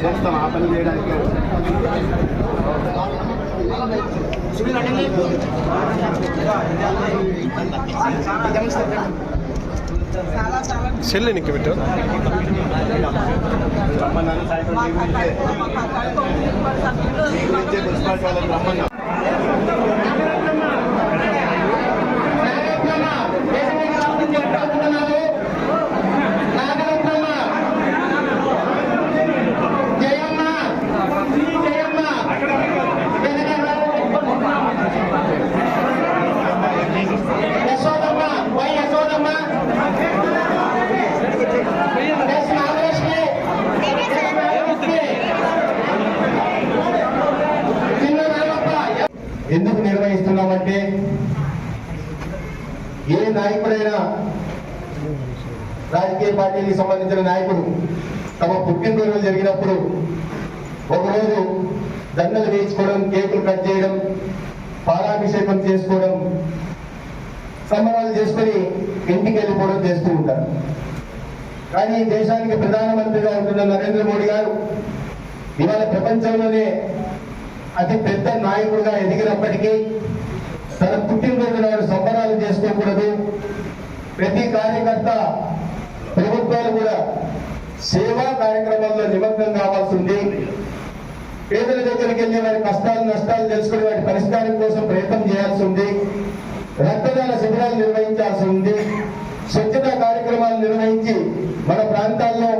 చేస్తాం ఆ పని చేయడానికి సెల్ ఎనికి పెట్టు రమ్మన్నాను సాయంత్రం టీవీ నుంచే మున్సిపాలిటీ వాళ్ళని రమ్మన్నా ఎందుకు నిర్వహిస్తున్నామంటే ఏ నాయకుడైనా రాజకీయ పార్టీకి సంబంధించిన నాయకుడు తమ పుట్టినరోజులు జరిగినప్పుడు ఒకరోజు దండలు వేయించుకోవడం కేకులు కట్ చేయడం పాలాభిషేకం చేసుకోవడం సంబరాలు చేసుకొని ఇంటికి వెళ్ళిపోవడం చేస్తూ ఉంటారు. కానీ ఈ దేశానికి ప్రధానమంత్రిగా ఉంటున్న నరేంద్ర మోడీ గారు ఇవాళ ప్రపంచంలోనే అతి పెద్ద నాయకుడిగా ఎదిగినప్పటికీ తన పుట్టినరోజు నాడు సంబరాలు చేసుకోకూడదు. ప్రతి కార్యకర్త ప్రభుత్వాలు కూడా సేవా కార్యక్రమాల్లో నిమగ్నం కావాల్సి ఉంది పేదల దగ్గరికి వెళ్ళి వారి కష్టాలు నష్టాలు తెలుసుకుని వాటి పరిష్కారం కోసం ప్రయత్నం చేయాల్సి ఉంది. రక్తదాన శిబిరాలు నిర్వహించాల్సి ఉంది. స్వచ్ఛతా కార్యక్రమాలు నిర్వహించి మన ప్రాంతాల్లో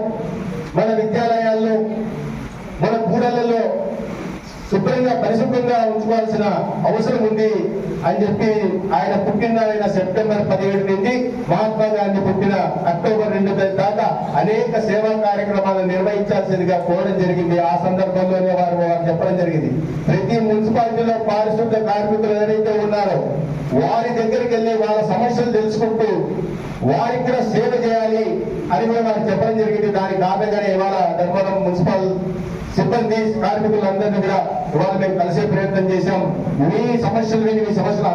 మన విద్యాలయాల్లో మన కూడలలో శుభ్ర శుభ్రంగా పరిశుభ్రంగా ఉంచుకోవాల్సిన అవసరం ఉంది అని చెప్పి ఆయన పుట్టిన సెప్టెంబర్ పదిహేడు నుండి మహాత్మా గాంధీ పుట్టిన అక్టోబర్ రెండు దాకా అనేక సేవా కార్యక్రమాలు నిర్వహించాల్సిందిగా కోరడం జరిగింది. ఆ సందర్భంలోనే వారు వారు చెప్పడం జరిగింది. ప్రతి మున్సిపాలిటీలో పారిశుద్ధ కార్మికులు ఎవరైతే ఉన్నారో వారి దగ్గరికి వెళ్ళి వాళ్ళ సమస్యలు తెలుసుకుంటూ వారికి కూడా సేవ చేయాలి అని కూడా వారు చెప్పడం జరిగింది. దానికి కారణంగానే ఇవాళ ధర్మవరం మున్సిపల్ సిబ్బంది కార్మికులందరినీ కూడా ఇవాళ మేము కలిసే ప్రయత్నం చేశాం. మీ సమస్యలు మీ సమస్యలు